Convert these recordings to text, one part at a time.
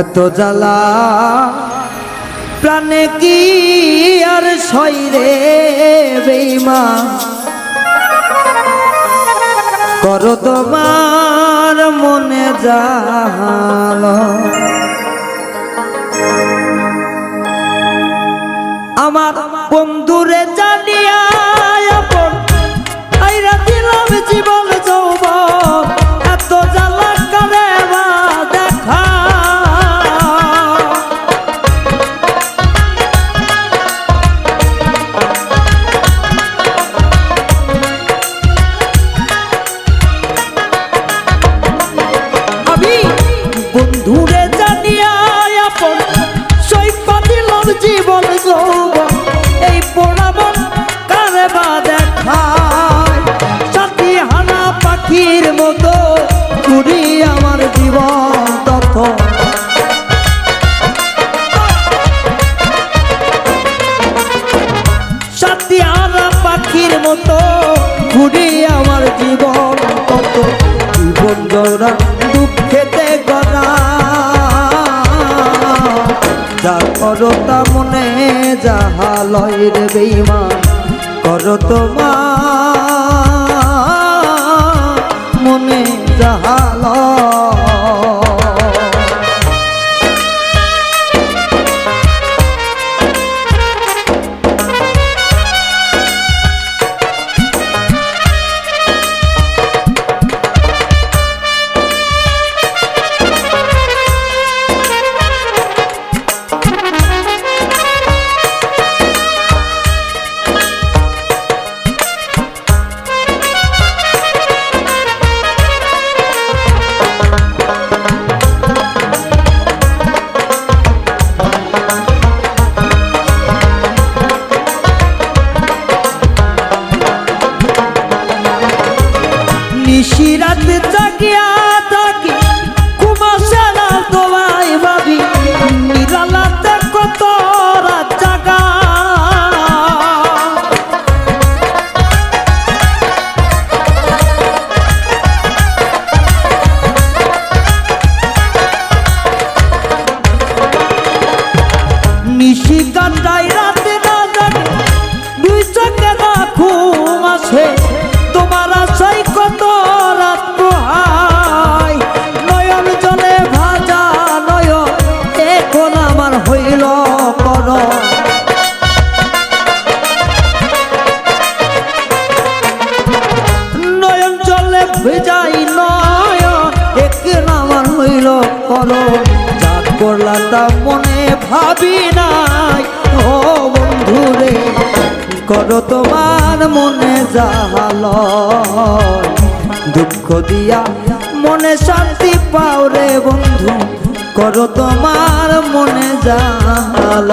এত জ্বালা প্রাণে কি আর সইরে বেইমা করো তোমার মনে জাল। আমার বন্ধুরে জানিয়া মতো ঘুরি আমার জীবন, কত জীবন জোড়া, দুঃখেতে গড়া। যা করতা মনে, যাহা লয় রে বেইমান করো মনে যাহা নিশিরাত জাগিয়া ভেজাই নয়ন এখন আমার হইল কর যা করলা তা মনে ভাবি নাই। ও বন্ধুরে করো তোমার মনে জাহাল? দুঃখ দিয়া মনে শান্তি পাও রে বন্ধু, করো তোমার মনে জাহাল।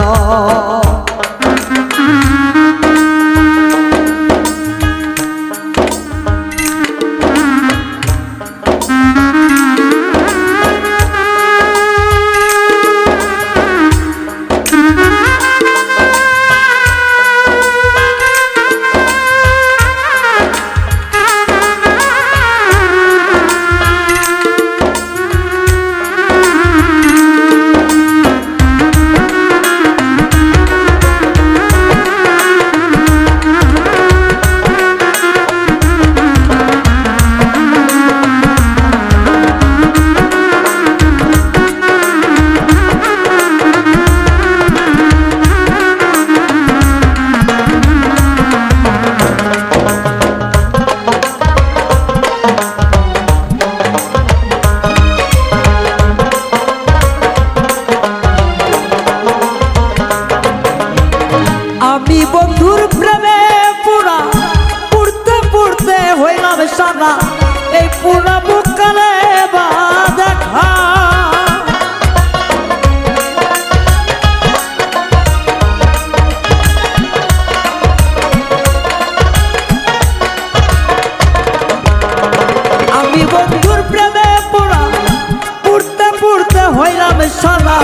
হইলাম সালা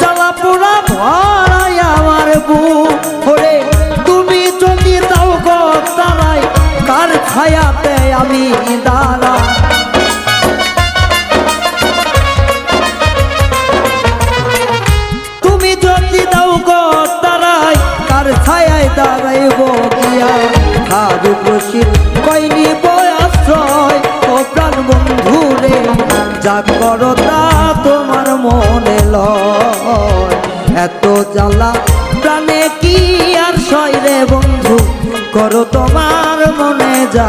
জ্বালা পোড়া ভরাই আমার তুমি যদি দাও গো তারাই ছায়াতে আমি দাঁড়া তুমি যদি দাও গো তারাই ছায়ায় দাঁড়াইব গিয়া সাধু খুশির কইনি বয়াশ্রয় ও প্রাণ বন্ধু রে। জাগরতা করো তোমার মনে যা